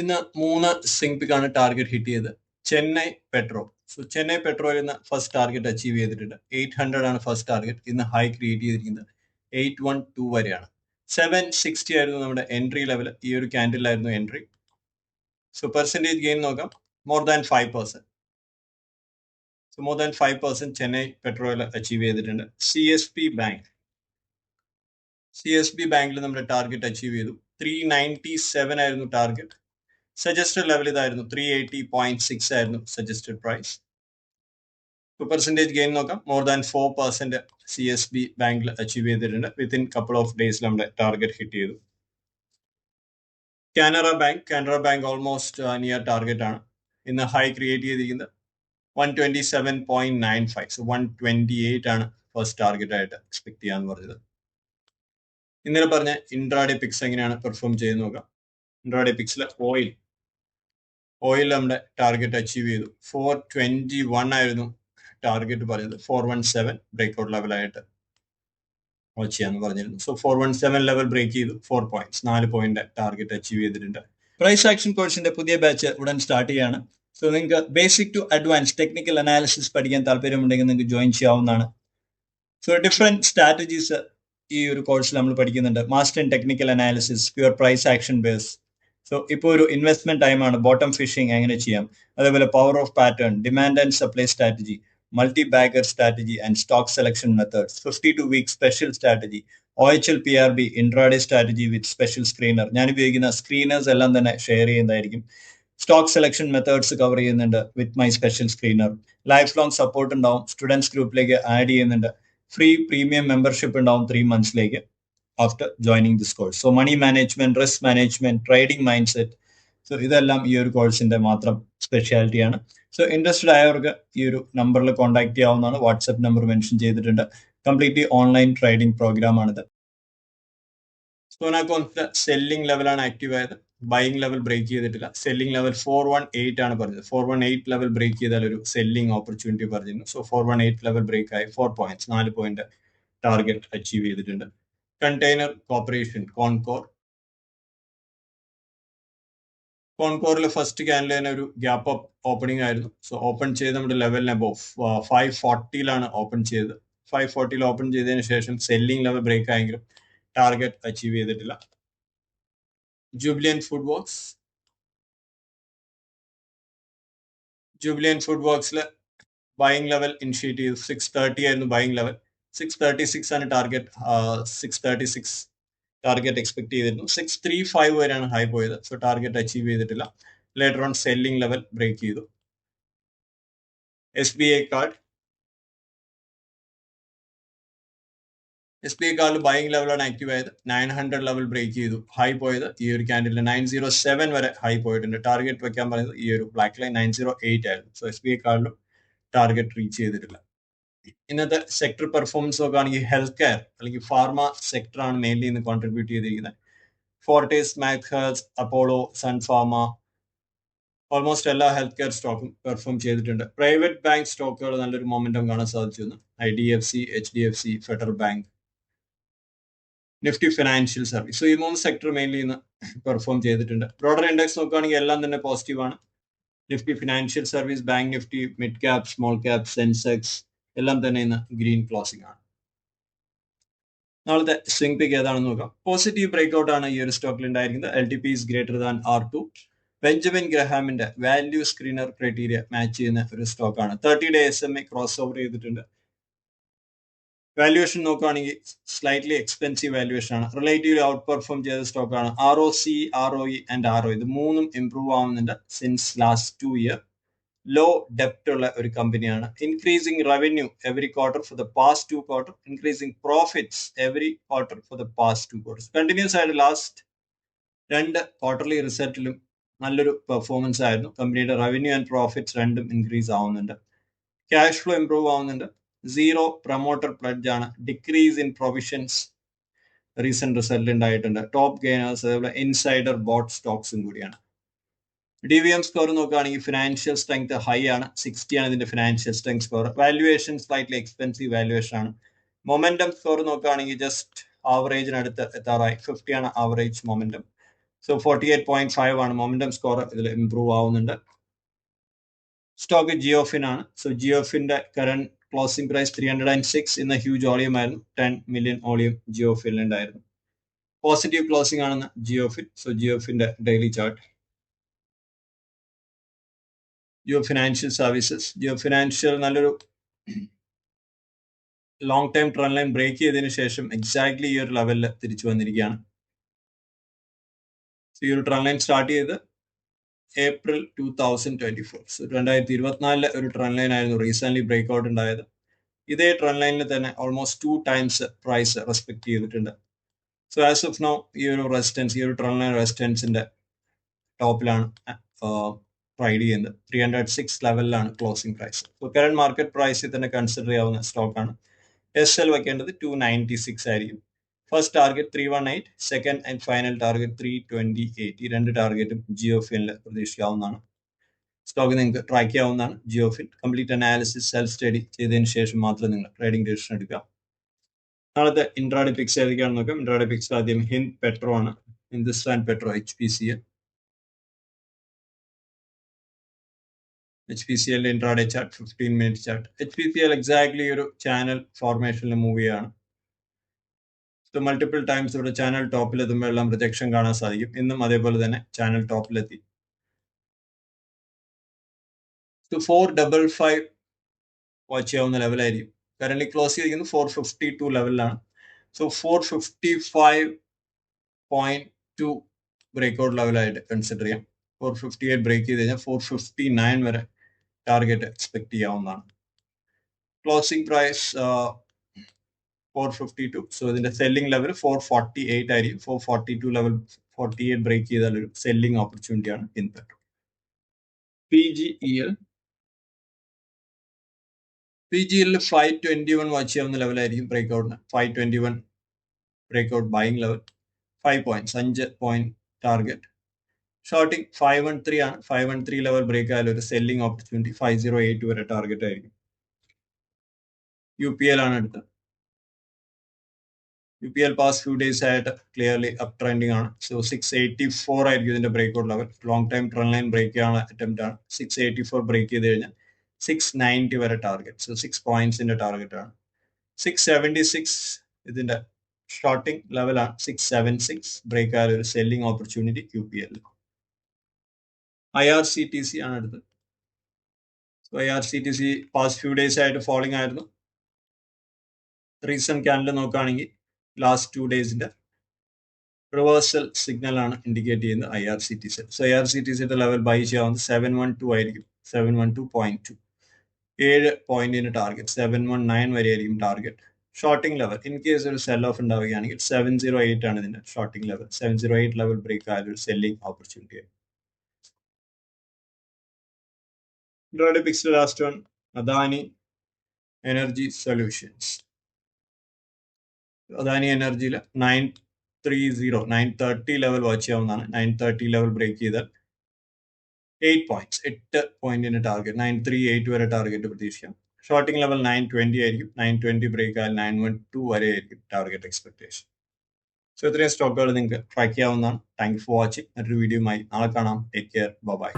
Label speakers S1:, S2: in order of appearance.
S1: ഇന്ന് മൂന്ന് swing പിക്കാണ് target hit ചെയ്തത്. ചെന്നൈ പെട്രോ. സോ ചെന്നൈ പെട്രോയിൽ ഇന്ന് ഫസ്റ്റ് ടാർഗറ്റ് അച്ചീവ് ചെയ്തിട്ടുണ്ട്. എയ്റ്റ് ഹൺഡ്രഡ് ആണ് ഫസ്റ്റ് ടാർഗറ്റ് ഇന്ന് ഹൈ ക്രിയേറ്റ് ചെയ്തിരിക്കുന്നത്. എയ്റ്റ് വൺ ടു വരെയാണ്. സെവൻ സിക്സ്റ്റി ആയിരുന്നു നമ്മുടെ എൻട്രി ലെവൽ ഈ ഒരു ക്യാൻഡിലായിരുന്നു എൻട്രി സോ പെർസെന്റേജ് ഗെയിൻ നോക്കാം. More than five percent so more than five percent Chennai പെട്രോയിൽ achieve ചെയ്തിട്ടുണ്ട്. C S P bank C S B ബാങ്കിൽ നമ്മുടെ ടാർഗറ്റ് അച്ചീവ് ചെയ്തു. ത്രീ നയന്റി സെവൻ ആയിരുന്നു ടാർഗറ്റ് സജസ്റ്റഡ് ലെവൽ ഇതായിരുന്നു. ത്രീ എയ്റ്റി പോയിന്റ് സിക്സ് ആയിരുന്നു suggested price percentage gain നോക്കാം. More than four percent C S B ബാങ്കിൽ achieve ചെയ്തിട്ടുണ്ട്. Within couple of ഡേയ്സിൽ നമ്മുടെ ടാർഗറ്റ് ഹിറ്റ് ചെയ്തു. Canara bank Canara bank almost near target ആണ്. ഇന്ന് ഹൈ ക്രിയേറ്റ് ചെയ്തിരിക്കുന്നത് one twenty seven point nine five so one twenty eight ആണ് first target ആയിട്ട് എക്സ്പെക്ട് ചെയ്യാന്ന് പറഞ്ഞത്. ഇന്നലെ പറഞ്ഞ ഇൻട്രാഡേ പിക്സ് എങ്ങനെയാണ് പെർഫോം ചെയ്ത് നോക്കാം. ഇൻട്രാഡേ പിക്സിലെ ഓയിൽ ഓയിൽ നമ്മുടെ ടാർഗറ്റ് അച്ചീവ് ചെയ്തു. ഫോർ ട്വന്റി വൺ ആയിരുന്നു ടാർഗറ്റ് പറഞ്ഞത്. ഫോർ വൺ സെവൻ ബ്രേക്ക്ഔട്ട് ലെവലായിട്ട് വാച്ച് ചെയ്യാന്ന് പറഞ്ഞിരുന്നു. So four one seven level break ചെയ്തു. ഫോർ പോയിന്റ്സ് നാല് പോയിന്റ് ടാർഗറ്റ് അച്ചീവ് ചെയ്തിട്ടുണ്ട്. പ്രൈസ് ആക്ഷൻ കോഴ്സിന്റെ പുതിയ ബാച്ച് ഉടൻ സ്റ്റാർട്ട് ചെയ്യാണ്. സോ നിങ്ങൾക്ക് basic to advance technical analysis പഠിക്കാൻ താല്പര്യമുണ്ടെങ്കിൽ നിങ്ങൾക്ക് ജോയിൻ ചെയ്യാവുന്നതാണ്. സോ ഡിഫറെന്റ് സ്ട്രാറ്റജീസ് ഈ ഒരു കോഴ്സിൽ നമ്മൾ പഠിക്കുന്നുണ്ട്. Master in technical analysis pure price action base so ഇപ്പോൾ ഒരു ഇൻവെസ്റ്റ്മെന്റ് ടൈമാണ് ബോട്ടം ഫിഷിംഗ് എങ്ങനെ ചെയ്യാം? അതേപോലെ power of pattern demand and supply strategy multi bagger strategy and stock selection methods fifty two week special strategy O H L P R B intraday strategy with special screener ഞാൻ ഉപയോഗിക്കുന്ന screeners എല്ലാം തന്നെ share ചെയ്യുന്നതായിരിക്കും. Stock selection methods cover ചെയ്യുന്നുണ്ട് with my special screener life long support ഉണ്ടാവും students ഗ്രൂപ്പിലേക്ക് add ചെയ്യുന്നുണ്ട്. Free premium membership ഉണ്ടാവും three മന്ത്സിലേക്ക് after joining this course so money management risk management trading mindset so ഇതെല്ലാം ഈ ഒരു കോഴ്സിന്റെ മാത്രം സ്പെഷ്യാലിറ്റിയാണ് സോ ഇൻട്രസ്റ്റഡ് ആയവർക്ക് ഈ ഒരു നമ്പറിൽ കോൺടാക്ട് ചെയ്യാവുന്നതാണ്. വാട്സ്ആപ്പ് നമ്പർ മെൻഷൻ ചെയ്തിട്ടുണ്ട്. കംപ്ലീറ്റ്ലി ഓൺലൈൻ ട്രേഡിംഗ് പ്രോഗ്രാം ആണിത് സോനാക്കോൺസിന്റെ സെല്ലിംഗ് ലെവലാണ് ആക്റ്റീവ് ആയത് ബൈയിങ് ലെവൽ ബ്രേക്ക് ചെയ്തിട്ടില്ല. Selling level four one eight ആണ് പറഞ്ഞത്. Four one eight level break ചെയ്താൽ ഒരു സെല്ലിംഗ് ഓപ്പർച്യൂണിറ്റി പറഞ്ഞിരുന്നു. So four one eight level break ആയി. ഫോർ പോയിന്റ്സ് നാല് പോയിന്റ് ടാർഗറ്റ് അച്ചീവ് ചെയ്തിട്ടുണ്ട്. കണ്ടെയ്നർ കോർപ്പറേഷൻ കോൺകോർ കോൺകോറിൽ ഫസ്റ്റ് ക്യാനിൽ തന്നെ ഒരു ഗ്യാപ്പ് അപ്പ് ഓപ്പണിംഗ് ആയിരുന്നു. സോ ഓപ്പൺ ചെയ്ത് നമ്മുടെ ലെവലിന് അബോവ് ഫൈവ് ഫോർട്ടിയിലാണ് ഓപ്പൺ ചെയ്തത്. ഫൈവ് ഫോർട്ടിയിൽ ഓപ്പൺ ചെയ്തതിന് ശേഷം സെല്ലിംഗ് ലെവൽ ബ്രേക്ക് ആയെങ്കിലും ടാർഗറ്റ് അച്ചീവ് ചെയ്തിട്ടില്ല. Jubilant food works Jubilant food വർക്ക്സിൽ buying level initiate ചെയ്തു. സിക്സ് തേർട്ടി ആയിരുന്നു buying level six thirty six ആണ് target six thirty six target expect ചെയ്തിരുന്നു. സിക്സ് ത്രീ ഫൈവ് വരെയാണ് ഹൈ പോയത്. സോ ടാർഗറ്റ് അച്ചീവ് ചെയ്തിട്ടില്ല. Later on selling level break ചെയ്തു. S B I card S B I കാർഡിൽ buying ലെവലാണ് active ആയത്. Nine hundred level break ചെയ്തു. High പോയത് ഈ ഒരു ക്യാൻഡിൽ നയൻ സീറോ സെവൻ വരെ ഹൈ പോയിട്ടുണ്ട്. ടാർഗറ്റ് വെക്കാൻ പറയുന്നത് ഈ ഒരു black line nine zero eight ആയിരുന്നു. സോ എസ് ബി ഐ കാർഡിലും ടാർഗറ്റ് റീച്ച് ചെയ്തിട്ടില്ല. ഇന്നത്തെ സെക്ടർ പെർഫോമൻസ് നോക്കുകയാണെങ്കിൽ ഹെൽത്ത് കെയർ അല്ലെങ്കിൽ ഫാർമ സെക്ടറാണ് മെയിൻലി ഇന്ന് കോൺട്രിബ്യൂട്ട് ചെയ്തിരിക്കുന്നത്. Fortis health Apollo Sun Pharma almost എല്ലാ ഹെൽത്ത് കെയർ സ്റ്റോക്കും പെർഫോം ചെയ്തിട്ടുണ്ട് പ്രൈവറ്റ് ബാങ്ക് സ്റ്റോക്കുകൾ നല്ലൊരു മൊമെന്റം കാണാൻ സാധിച്ചു I D F C H D F C Federal Bank Nifty financial service so ഈ മൂന്ന് സെക്ടർ മെയിൻലി ഇന്ന് പെർഫോം ചെയ്തിട്ടുണ്ട്. ബ്രോഡർ ഇൻഡെക്സ് നോക്കുകയാണെങ്കിൽ എല്ലാം തന്നെ പോസിറ്റീവ് ആണ്. Nifty financial service bank Nifty mid cap small cap Sensex എല്ലാം തന്നെ ഇന്ന് ഗ്രീൻ ക്ലോസിംഗ് ആണ്. നാളത്തെ സ്വിംഗ് പിക്ക് ഏതാണെന്ന് നോക്കാം. പോസിറ്റീവ് ബ്രേക്ക്ഔട്ട് ആണ് ഈ ഒരു സ്റ്റോക്കിൽ ഉണ്ടായിരിക്കുന്നത്. L T P is greater than R two Benjamin ഗ്രഹാമിന്റെ value screener criteria match ചെയ്യുന്ന ഒരു സ്റ്റോക്കാണ് thirty day S M A crossover ചെയ്തിട്ടുണ്ട്. വാല്യുവേഷൻ നോക്കുകയാണെങ്കിൽ സ്ലൈറ്റ്ലി എക്സ്പെൻസീവ് വാല്യുവേഷൻ ആണ്. റിലേറ്റീവ്ലി ഔട്ട് പെർഫോം ചെയ്ത സ്റ്റോക്കാണ് R O C R O E and R O ഇത് മൂന്നും ഇംപ്രൂവ് ആവുന്നുണ്ട് since last two year low ഡെപ്റ്റ് ഉള്ള ഒരു കമ്പനിയാണ് increasing revenue every quarter for the past two quarter increasing profits every quarter for the past two quarter continuous ആയിട്ട് last രണ്ട് quarterly റിസൾട്ടിലും നല്ലൊരു പെർഫോമൻസ് ആയിരുന്നു. കമ്പനിയുടെ റവന്യൂ ആൻഡ് പ്രോഫിറ്റ്സ് രണ്ടും ഇൻക്രീസ് ആവുന്നുണ്ട്. ക്യാഷ് ഫ്ലോ ഇംപ്രൂവ് ആവുന്നുണ്ട്. സീറോ പ്രൊമോട്ടർ പ്ലഡ്ജ് ആണ്. Decrease in provisions recent result ഉണ്ടായിട്ടുണ്ട്. ടോപ്പ് ഗെയിനേഴ്സ് അതേപോലെ ഇൻസൈഡർ ബോട്ട് സ്റ്റോക്സും കൂടിയാണ്. ഡി വി എം സ്കോർ നോക്കുകയാണെങ്കിൽ ഫിനാൻഷ്യൽ സ്ട്രെങ്ത് ഹൈ ആണ്. സിക്സ്റ്റി ആണ് ഇതിന്റെ financial strength score valuation slightly expensive valuation ആണ്. മൊമെന്റം സ്കോർ നോക്കുകയാണെങ്കിൽ ജസ്റ്റ് ആവറേജിനടുത്ത് എത്താറായി. ഫിഫ്റ്റി ആണ് average momentum so forty eight point five ആണ് മൊമെന്റം സ്കോർ ഇതിൽ ഇംപ്രൂവ് ആവുന്നുണ്ട്. സ്റ്റോക്ക് ജിയോഫിൻ ആണ്. So ജിയോഫിന്റെ current closing price three hundred and six ഇന്ന് ഹ്യൂജ് ഓളിയം ആയിരുന്നു. ടെൻ മില്യൺ ഓളിയം ജിയോഫിൽ ഉണ്ടായിരുന്നു. പോസിറ്റീവ് ക്ലോസിംഗ് ആണെന്ന് ജിയോഫിൻ so ജിയോഫിന്റെ daily chart Jio financial services Jio financial നല്ലൊരു long time trend line break ചെയ്തതിനു ശേഷം എക്സാക്ട്ലി ഈ ഒരു ലെവലിൽ തിരിച്ചു വന്നിരിക്കുകയാണ്. ഈ ഒരു ട്രെൻഡ് ലൈൻ സ്റ്റാർട്ട് ചെയ്ത് April two thousand twenty four so രണ്ടായിരത്തി ഇരുപത്തിനാലിലെ ഒരു ട്രെൻഡ് ലൈൻ ആയിരുന്നു റീസെന്റ് ബ്രേക്ക് ഔട്ട് ഉണ്ടായത്. ഇതേ ട്രെൻഡ് ലൈനിൽ തന്നെ almost two times price respect ചെയ്തിട്ടുണ്ട്. സോ ആസ് ഓഫ് നോ ഈ ഒരു റെസിസ്റ്റൻസ് ഈ ഒരു ട്രെൻഡ് ലൈൻ റെസിസ്റ്റൻസിന്റെ ടോപ്പിലാണ് ട്രൈഡ് ചെയ്യുന്നത്. ത്രീ ഹൺഡ്രഡ് സിക്സ് ലെവലിലാണ് ക്ലോസിംഗ് പ്രൈസ് അപ്പോൾ കറണ്ട് മാർക്കറ്റ് പ്രൈസിൽ തന്നെ കൺസിഡർ ചെയ്യാവുന്ന സ്റ്റോക്കാണ് എസ് എൽ വയ്ക്കേണ്ടത് ടു നയന്റി സിക്സ് ആയിരിക്കും. First target three one eight second and final target three twenty eight ഈ രണ്ട് ടാർഗറ്റും ജിയോ ഫിനിൽ പ്രതീക്ഷിക്കാവുന്നതാണ്. സ്റ്റോക്ക് നിങ്ങൾക്ക് ട്രാക്ക് ചെയ്യാവുന്നതാണ്. Jio Fin complete analysis self study ചെയ്തതിന് ശേഷം മാത്രം നിങ്ങൾ ട്രേഡിംഗ് ഡിസിഷൻ എടുക്കുക. നാളത്തെ ഇൻട്രാഡി പിക്സ് ഏതൊക്കെയാണെന്ന് നോക്കാം. ഇൻട്രാഡി പിക്സ് ആദ്യം ഹിന്ദ് പെട്രോ ആണ്. Hindustan petro H P C L H P C എല്ലിന്റെ intraday chart fifteen minute chart H P C L exactly ഒരു ചാനൽ ഫോർമേഷനിൽ മൂവ് ചെയ്യാണ് സോ മൾട്ടിപ്പിൾ ടൈംസ് ഇവിടെ ചാനൽ ടോപ്പിൽ എത്തുമ്പോൾ എല്ലാം റിജക്ഷൻ കാണാൻ സാധിക്കും. ഇന്നും അതേപോലെ തന്നെ channel ടോപ്പിലെത്തി so four double five watch ചെയ്യാവുന്ന ലെവലായിരിക്കും കറന്റ് ക്ലോസ് ചെയ്തിരിക്കുന്നത് ഫോർ ഫിഫ്റ്റി ടു ലെവലിലാണ് so four fifty five point two break out ലെവലായിട്ട് consider ചെയ്യാം. ഫോർ ഫിഫ്റ്റി എയ്റ്റ് ബ്രേക്ക് ചെയ്ത് കഴിഞ്ഞാൽ ഫോർ ഫിഫ്റ്റി നയൻ വരെ ടാർഗറ്റ് എക്സ്പെക്ട് ചെയ്യാവുന്നതാണ്. Closing price four fifty two so ഇതിന്റെ selling level four forty eight ആയിരിക്കും. Four forty two level forty eight break ചെയ്താൽ ഒരു selling ഓപ്പർച്യൂണിറ്റിയാണ് in petrol P G E L P G എല്ലിൽ five twenty one watch ചെയ്യാവുന്ന ലെവലായിരിക്കും break ഔട്ടിന് five twenty one break out buying level five points അഞ്ച് point target shorting five one three ആണ്. Five one three level break ആയാലും ഒരു selling opportunity five zero eight വരെ target ആയിരിക്കും. U P L ആണ് എടുത്തത് U P L past few days ആയിട്ട് clearly up trending ആണ്. സോ സിക്സ് എയ്റ്റി ഫോർ ആയിരിക്കും ഇതിന്റെ break out level long time trend line break ചെയ്യാനുള്ള അറ്റംപ്റ്റ് ആണ്. സിക്സ് എയ്റ്റി ഫോർ ബ്രേക്ക് ചെയ്ത് കഴിഞ്ഞാൽ സിക്സ് നയന്റി വരെ ടാർഗറ്റ് സോ സിക്സ് പോയിന്റ്സിന്റെ ടാർഗറ്റ് ആണ്. സിക്സ് സെവന്റി സിക്സ് ഇതിന്റെ ഷോർട്ടിംഗ് ലെവലാണ് സിക്സ് സെവൻ സിക്സ് ബ്രേക്ക് ആയ ഒരു സെല്ലിംഗ് ഓപ്പർച്യൂണിറ്റി യു പി എല്ലിൽ I R C T C ആണ് അടുത്തത് so I R C T C past few days ആയിട്ട് ഫോളിംഗ് ആയിരുന്നു. റീസെന്റ് ക്യാൻഡിൽ നോക്കുകയാണെങ്കിൽ ലാസ്റ്റ് ടു ഡേയ്സിന്റെ റിവേഴ്സൽ സിഗ്നൽ ആണ് ഇൻഡിക്കേറ്റ് ചെയ്യുന്നത് I R C T C so I R C T സിയുടെ level buy ചെയ്യാവുന്നത് സെവൻ വൺ ടു ആയിരിക്കും. Seven one two point two ഏഴ് പോയിന്റിന് ടാർഗറ്റ് സെവൻ വൺ നയൻ വരെ ആയിരിക്കും target shorting level in case ഒരു സെൽ ഓഫ് ഉണ്ടാവുകയാണെങ്കിൽ seven zero eight ആണ് ഇതിന്റെ shorting level seven zero eight level break ആയ ഒരു സെല്ലിംഗ് ഓപ്പർച്യൂണിറ്റി ആയിരിക്കും. ഇൻട്രോയുടെ picks last one Adani energy solutions Adani എനർജിയിൽ nine three zero nine thirty level watch ചെയ്യാവുന്നതാണ്. Nine thirty level break ചെയ്താൽ eight points എട്ട് പോയിന്റിന്റെ ടാർഗറ്റ് നയൻ ത്രീ എയ്റ്റ് വരെ target പ്രതീക്ഷിക്കാം. ഷോർട്ടിംഗ് ലെവൽ നയൻ ട്വന്റി ആയിരിക്കും. Nine twenty break ആയാൽ nine one two വരെ ആയിരിക്കും ടാർഗറ്റ് എക്സ്പെക്ടേഷൻ സോ ഇത്രയും സ്റ്റോക്കുകൾ നിങ്ങൾക്ക് ട്രാക്ക് ചെയ്യാവുന്നതാണ്. താങ്ക് യു ഫോർ വാച്ചിങ് മറ്റൊരു വീഡിയോയുമായി നാളെ കാണാം. Take care bye